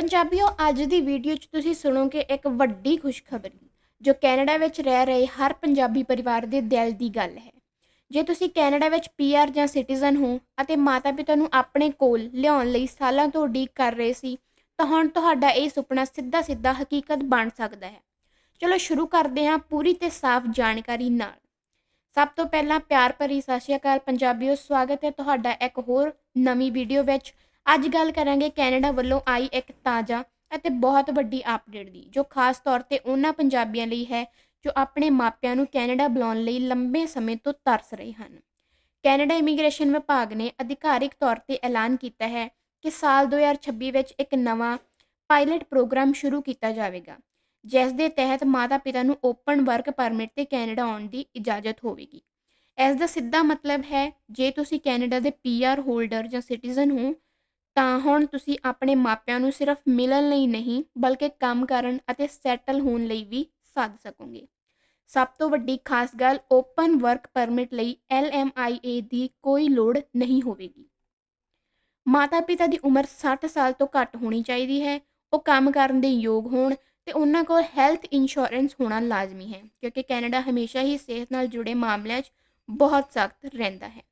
ਪੰਜਾਬੀਓ, ਅੱਜ ਦੀ ਵੀਡੀਓ 'ਚ ਤੁਸੀਂ ਸੁਣੋਗੇ ਇੱਕ ਵੱਡੀ ਖੁਸ਼ਖਬਰੀ, ਜੋ ਕੈਨੇਡਾ ਵਿੱਚ ਰਹਿ ਰਹੇ ਹਰ ਪੰਜਾਬੀ ਪਰਿਵਾਰ ਦੇ ਦਿਲ ਦੀ ਗੱਲ ਹੈ। ਜੇ ਤੁਸੀਂ ਕੈਨੇਡਾ ਵਿੱਚ ਪੀਆਰ ਜਾਂ ਸਿਟੀਜ਼ਨ ਹੋ ਅਤੇ ਮਾਤਾ-ਪਿਤਾ ਨੂੰ ਆਪਣੇ ਕੋਲ ਲਿਆਉਣ ਲਈ ਸਾਲਾਂ ਤੋਂ ਉਡੀਕ ਕਰ ਰਹੇ ਸੀ, ਤਾਂ ਹੁਣ ਤੁਹਾਡਾ ਇਹ ਸੁਪਨਾ ਸਿੱਧਾ-ਸਿੱਧਾ ਹਕੀਕਤ ਬਣ ਸਕਦਾ ਹੈ। ਚਲੋ ਸ਼ੁਰੂ ਕਰਦੇ ਹਾਂ ਪੂਰੀ ਤੇ ਸਾਫ਼ ਜਾਣਕਾਰੀ ਨਾਲ। ਸਭ ਤੋਂ ਪਹਿਲਾਂ ਪਿਆਰ ਭਰੀ ਸਤਿ ਸ਼੍ਰੀ ਅਕਾਲ ਪੰਜਾਬੀਓ, ਸਵਾਗਤ ਹੈ ਤੁਹਾਡਾ ਇੱਕ ਹੋਰ ਨਵੀਂ ਵੀਡੀਓ ਵਿੱਚ। ਅੱਜ ਗੱਲ ਕਰਾਂਗੇ ਕੈਨੇਡਾ ਵੱਲੋਂ ਆਈ ਇੱਕ ਤਾਜ਼ਾ ਅਤੇ ਬਹੁਤ ਵੱਡੀ ਅਪਡੇਟ ਦੀ, ਜੋ ਖਾਸ ਤੌਰ ਤੇ ਉਹਨਾਂ ਪੰਜਾਬੀਆਂ ਲਈ ਹੈ, ਜੋ ਆਪਣੇ ਮਾਪਿਆਂ ਨੂੰ ਕੈਨੇਡਾ ਬੁਲਾਉਣ ਲਈ ਲੰਬੇ ਸਮੇਂ ਤੋਂ ਤਰਸ ਰਹੇ ਹਨ। ਕੈਨੇਡਾ ਇਮੀਗ੍ਰੇਸ਼ਨ ਵਿਭਾਗ ਨੇ ਅਧਿਕਾਰਿਕ ਤੌਰ ਤੇ ਐਲਾਨ ਕੀਤਾ ਹੈ ਕਿ ਸਾਲ 2026 ਵਿੱਚ ਇੱਕ ਨਵਾਂ ਪਾਇਲਟ ਪ੍ਰੋਗਰਾਮ ਸ਼ੁਰੂ ਕੀਤਾ ਜਾਵੇਗਾ, ਜਿਸ ਦੇ ਤਹਿਤ ਮਾਤਾ-ਪਿਤਾ ਨੂੰ ਓਪਨ ਵਰਕ ਪਰਮਿਟ ਤੇ ਕੈਨੇਡਾ ਆਉਣ ਦੀ ਇਜਾਜ਼ਤ ਹੋਵੇਗੀ। ਇਸ ਦਾ ਸਿੱਧਾ ਮਤਲਬ ਹੈ, ਜੇ ਤੁਸੀਂ ਕੈਨੇਡਾ ਦੇ ਪੀਆਰ ਹੋਲਡਰ ਜਾਂ ਸਿਟੀਜ਼ਨ ਹੋ ਤਾਂ ਹੁਣ ਤੁਸੀਂ ਆਪਣੇ ਮਾਪਿਆਂ ਨੂੰ ਸਿਰਫ ਮਿਲਣ ਲਈ ਨਹੀਂ, ਬਲਕਿ ਕੰਮ ਕਰਨ ਅਤੇ ਸੈਟਲ ਹੋਣ ਲਈ ਵੀ ਸੱਦ ਸਕੋਗੇ। ਸਭ ਤੋਂ ਵੱਡੀ ਖਾਸ ਗੱਲ ਓਪਨ ਵਰਕ ਪਰਮਿਟ ਲਈ LMIA ਦੀ ਕੋਈ ਲੋੜ ਨਹੀਂ ਹੋਵੇਗੀ। ਮਾਤਾ-ਪਿਤਾ ਦੀ ਉਮਰ 60 ਸਾਲ ਤੋਂ ਘੱਟ ਹੋਣੀ ਚਾਹੀਦੀ ਹੈ, ਉਹ ਕੰਮ ਕਰਨ ਦੇ ਯੋਗ ਹੋਣ ਤੇ ਉਹਨਾਂ ਕੋਲ ਹੈਲਥ ਇੰਸ਼ੋਰੈਂਸ ਹੋਣਾ ਲਾਜ਼ਮੀ ਹੈ, ਕਿਉਂਕਿ ਕੈਨੇਡਾ ਹਮੇਸ਼ਾ ਹੀ ਸਿਹਤ ਨਾਲ ਜੁੜੇ ਮਾਮਲਿਆਂ 'ਚ ਬਹੁਤ ਸਖਤ ਰਹਿੰਦਾ ਹੈ।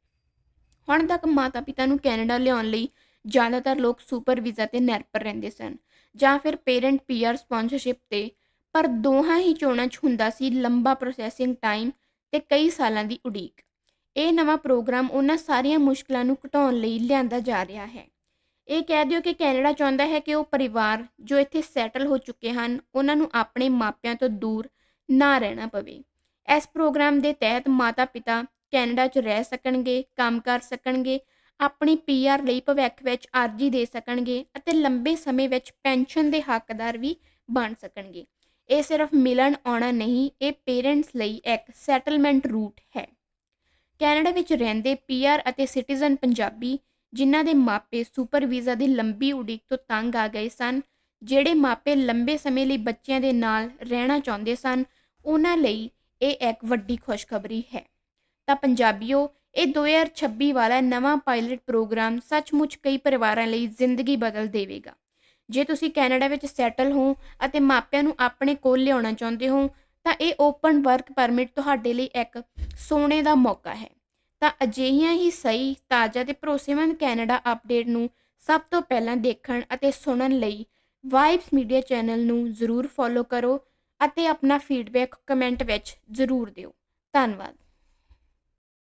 ਹੁਣ ਤੱਕ ਮਾਤਾ-ਪਿਤਾ ਨੂੰ ਕੈਨੇਡਾ ਲਿਆਉਣ ਲਈ ਜ਼ਿਆਦਾਤਰ ਲੋਕ ਸੁਪਰ ਵੀਜ਼ਾ ਤੇ ਨਿਰਭਰ ਰਹਿੰਦੇ ਸਨ ਜਾਂ ਫਿਰ ਪੇਰੈਂਟ ਪੀਆਰ ਸਪਾਂਸਰਸ਼ਿਪ ਤੇ, ਪਰ ਦੋਹਾਂ ਹੀ ਚੋਣਾਂ 'ਚ ਹੁੰਦਾ ਸੀ ਲੰਬਾ ਪ੍ਰੋਸੈਸਿੰਗ ਟਾਈਮ ਤੇ ਕਈ ਸਾਲਾਂ ਦੀ ਉਡੀਕ। ਇਹ ਨਵਾਂ ਪ੍ਰੋਗਰਾਮ ਉਹਨਾਂ ਸਾਰੀਆਂ ਮੁਸ਼ਕਲਾਂ ਨੂੰ ਘਟਾਉਣ ਲਈ ਲਿਆਂਦਾ ਜਾ ਰਿਹਾ ਹੈ। ਇਹ ਕਹਿ ਦਿਓ ਕਿ ਕੈਨੇਡਾ ਚਾਹੁੰਦਾ ਹੈ ਕਿ ਉਹ ਪਰਿਵਾਰ ਜੋ ਇੱਥੇ ਸੈਟਲ ਹੋ ਚੁੱਕੇ ਹਨ, ਉਹਨਾਂ ਨੂੰ ਆਪਣੇ ਮਾਪਿਆਂ ਤੋਂ ਦੂਰ ਨਾ ਰਹਿਣਾ ਪਵੇ। ਇਸ ਪ੍ਰੋਗਰਾਮ ਦੇ ਤਹਿਤ ਮਾਤਾ-ਪਿਤਾ ਕੈਨੇਡਾ 'ਚ ਰਹਿ ਸਕਣਗੇ, ਕੰਮ ਕਰ ਸਕਣਗੇ ਆਪਣੀ ਪੀਆਰ ਲਈ ਭਵਿੱਖ ਵਿੱਚ ਅਰਜ਼ੀ ਦੇ ਸਕਣਗੇ ਅਤੇ ਲੰਬੇ ਸਮੇਂ ਵਿੱਚ ਪੈਨਸ਼ਨ ਦੇ ਹੱਕਦਾਰ ਵੀ ਬਣ ਸਕਣਗੇ। ਇਹ ਸਿਰਫ ਮਿਲਣ, ਆਉਣਾ ਨਹੀਂ, ਇਹ ਪੇਰੈਂਟਸ ਲਈ ਇੱਕ ਸੈਟਲਮੈਂਟ ਰੂਟ ਹੈ। ਕੈਨੇਡਾ ਵਿੱਚ ਰਹਿੰਦੇ ਪੀਆਰ ਅਤੇ ਸਿਟੀਜ਼ਨ ਪੰਜਾਬੀ, ਜਿਨ੍ਹਾਂ ਦੇ ਮਾਪੇ ਸੁਪਰ ਵੀਜ਼ਾ ਦੀ ਲੰਬੀ ਉਡੀਕ ਤੋਂ ਤੰਗ ਆ ਗਏ ਸਨ, ਜਿਹੜੇ ਮਾਪੇ ਲੰਬੇ ਸਮੇਂ ਲਈ ਬੱਚਿਆਂ ਦੇ ਨਾਲ ਰਹਿਣਾ ਚਾਹੁੰਦੇ ਸਨ, ਉਹਨਾਂ ਲਈ ਇਹ ਇੱਕ ਵੱਡੀ ਖੁਸ਼ਖਬਰੀ ਹੈ। ਤਾਂ ਪੰਜਾਬੀਓ ਇਹ 2026 ਵਾਲਾ ਨਵਾਂ ਪਾਇਲਟ ਪ੍ਰੋਗਰਾਮ ਸੱਚਮੁੱਚ ਕਈ ਪਰਿਵਾਰਾਂ ਲਈ ਜ਼ਿੰਦਗੀ ਬਦਲ ਦੇਵੇਗਾ। ਜੇ ਤੁਸੀਂ ਕੈਨੇਡਾ ਵਿੱਚ ਸੈਟਲ ਹੋ ਅਤੇ ਮਾਪਿਆਂ ਨੂੰ ਆਪਣੇ ਕੋਲ ਲਿਆਉਣਾ ਚਾਹੁੰਦੇ ਹੋ, ਤਾਂ ਇਹ ਓਪਨ ਵਰਕ ਪਰਮਿਟ ਤੁਹਾਡੇ ਲਈ ਇੱਕ ਸੋਨੇ ਦਾ ਮੌਕਾ ਹੈ। ਤਾਂ ਅਜਿਹੀਆਂ ਹੀ ਸਹੀ, ਤਾਜ਼ਾ ਤੇ ਭਰੋਸੇਮੰਦ ਕੈਨੇਡਾ ਅਪਡੇਟ ਨੂੰ ਸਭ ਤੋਂ ਪਹਿਲਾਂ ਦੇਖਣ ਅਤੇ ਸੁਣਨ ਲਈ ਵਾਈਬਸ ਮੀਡੀਆ ਚੈਨਲ ਨੂੰ ਜ਼ਰੂਰ ਫੋਲੋ ਕਰੋ ਅਤੇ ਆਪਣਾ ਫੀਡਬੈਕ ਕਮੈਂਟ ਵਿੱਚ ਜ਼ਰੂਰ ਦਿਓ। ਧੰਨਵਾਦ।